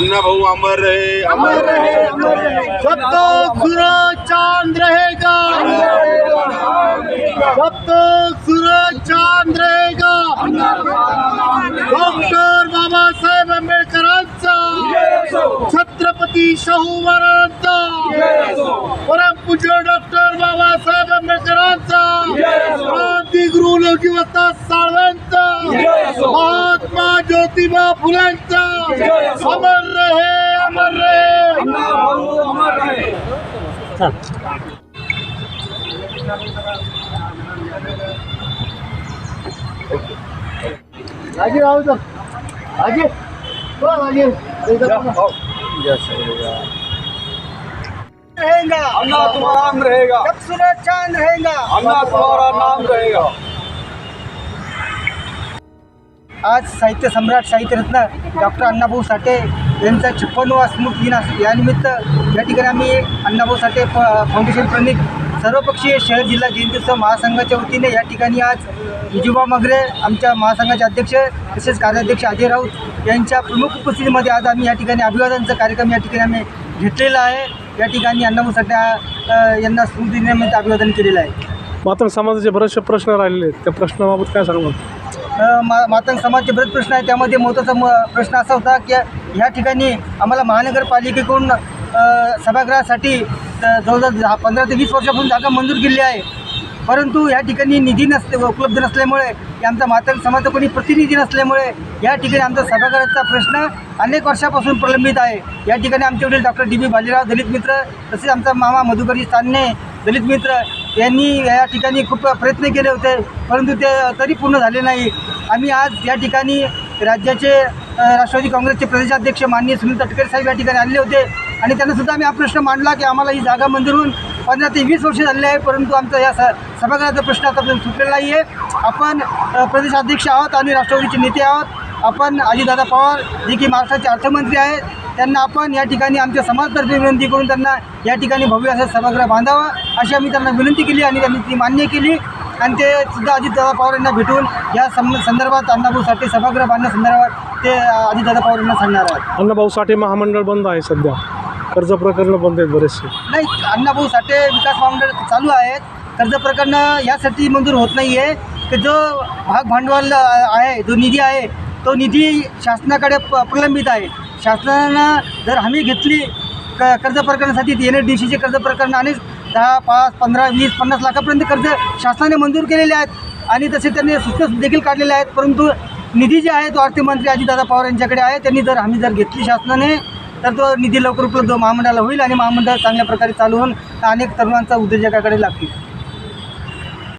अमर अन्ना भाऊ अमर रहे अमर रहे जब तक सूरज चांद रहेगा जब तक सूरज चांद रहेगा डॉक्टर बाबासाहेब आंबेडकरांचा छत्रपती शाहू महाराज ज्योतिबा फुलांचा. अमर रहे अमर रहे. आगे आओ तो आगे बोल आगे रहेगा। अन्ना तुम्हारा नाम रहेगा। जब सूरज चांद रहेगा। अन्ना तुम्हारा नाम रहेगा। आज साहित्य सम्राट साहित्यरत्न डॉक्टर अण्णाभाऊ साठे यांचा छप्पनवा स्मृती दिन अस- यानिमित्त या ठिकाणी आम्ही अण्णाभाऊ साठे फ फाउंडेशन प्रणित सर्वपक्षीय शहर जिल्हा जयंत्योत्सव महासंघाच्या वतीने या ठिकाणी आज विजुबा मगरे आमच्या महासंघाचे अध्यक्ष तसेच कार्याध्यक्ष अजय राऊत यांच्या प्रमुख उपस्थितीमध्ये आज आम्ही या ठिकाणी अभिवादनचा कार्यक्रम या ठिकाणी आम्ही घेतलेला आहे. या ठिकाणी अण्णाभाऊ साठे यांना स्मृती अभिवादन केलेलं आहे. मात्र समाजाचे बरेचसे प्रश्न राहिलेले आहेत. त्या प्रश्नाबाबत काय सांगू मा मातंग समाजचे बरेच प्रश्न आहेत. त्यामध्ये महत्त्वाचा म प्रश्न असा होता की ह्या ठिकाणी आम्हाला महानगरपालिकेकडून सभागृहासाठी जवळजवळ दहा पंधरा ते वीस वर्षापासून जागा मंजूर केली आहे. परंतु या ठिकाणी निधी नसले उपलब्ध नसल्यामुळे आमचा मातंग समाजाचा कोणी प्रतिनिधी नसल्यामुळे या ठिकाणी आमचा सभागृहाचा प्रश्न अनेक वर्षापासून प्रलंबित आहे. या ठिकाणी आमचे वडील डॉक्टर डी बी बाजीराव दलित मित्र तसेच आमचा मामा मधुकरी सान्ने दलित मित्र यांनी या ठिकाणी खूप प्रयत्न केले होते परंतु ते तरी पूर्ण झाले नाही. आम्ही आज या ठिकाणी राज्याचे राष्ट्रवादी काँग्रेसचे प्रदेशाध्यक्ष माननीय सुनील तटकरे साहेब या ठिकाणी आले होते. आणि त्यांना सुद्धा आम्ही हा प्रश्न मांडला की आम्हाला ही जागा मंजूरून होऊन पंधरा ते वीस वर्ष झालेले आहे परंतु आमचा या स सभागृहाचा प्रश्न आतापर्यंत सुटलेला नाही आहे आपण प्रदेशाध्यक्ष आहोत आणि राष्ट्रवादीचे नेते आहोत. आपण अजितदादा पवार जे की महाराष्ट्राचे अर्थमंत्री आहेत. त्यांना आपण या ठिकाणी आमच्या समाजातर्फे विनंती करून त्यांना या ठिकाणी भव्य असं सभागृह बांधावं अशी आम्ही त्यांना विनंती केली आणि त्यांनी ती मान्य केली. आणि ते सुद्धा अजितदादा पवार यांना भेटून या सं संदर्भात अण्णाभाऊसाठी सभागृह बांधण्यासंदर्भात ते अजितदादा पवार यांना सांगणार आहेत. अण्णाभाऊ साठे महामंडळ बंद आहे सध्या. कर्ज प्रकरण बंद आहेत बरेचसे. नाही अण्णाभाऊ साठे विकास महामंडळ चालू आहेत. कर्ज प्रकरणं यासाठी मंजूर होत नाही आहे की जो भाग भांडवल आहे जो निधी आहे तो निधी शासनाकडे प्रलंबित आहे. शासनानं जर हमी घेतली क कर्ज प्रकरणासाठी एन एच डी सीचे कर्ज प्रकरण आणि दहा पाच पंधरा वीस पन्नास लाखापर्यंत कर्ज शासनाने मंजूर केलेले आहेत आणि तसे त्यांनी सूचना देखील काढलेल्या आहेत. परंतु निधी जे आहे तो अर्थमंत्री अजितदादा पवार यांच्याकडे आहे. त्यांनी जर हमी जर घेतली शासनाने तर तो निधी लवकर उपलब्ध महामंडळाला होईल आणि महामंडळ चांगल्या प्रकारे चालू होऊन अनेक तरुणांचा उद्योजकाकडे लागतील.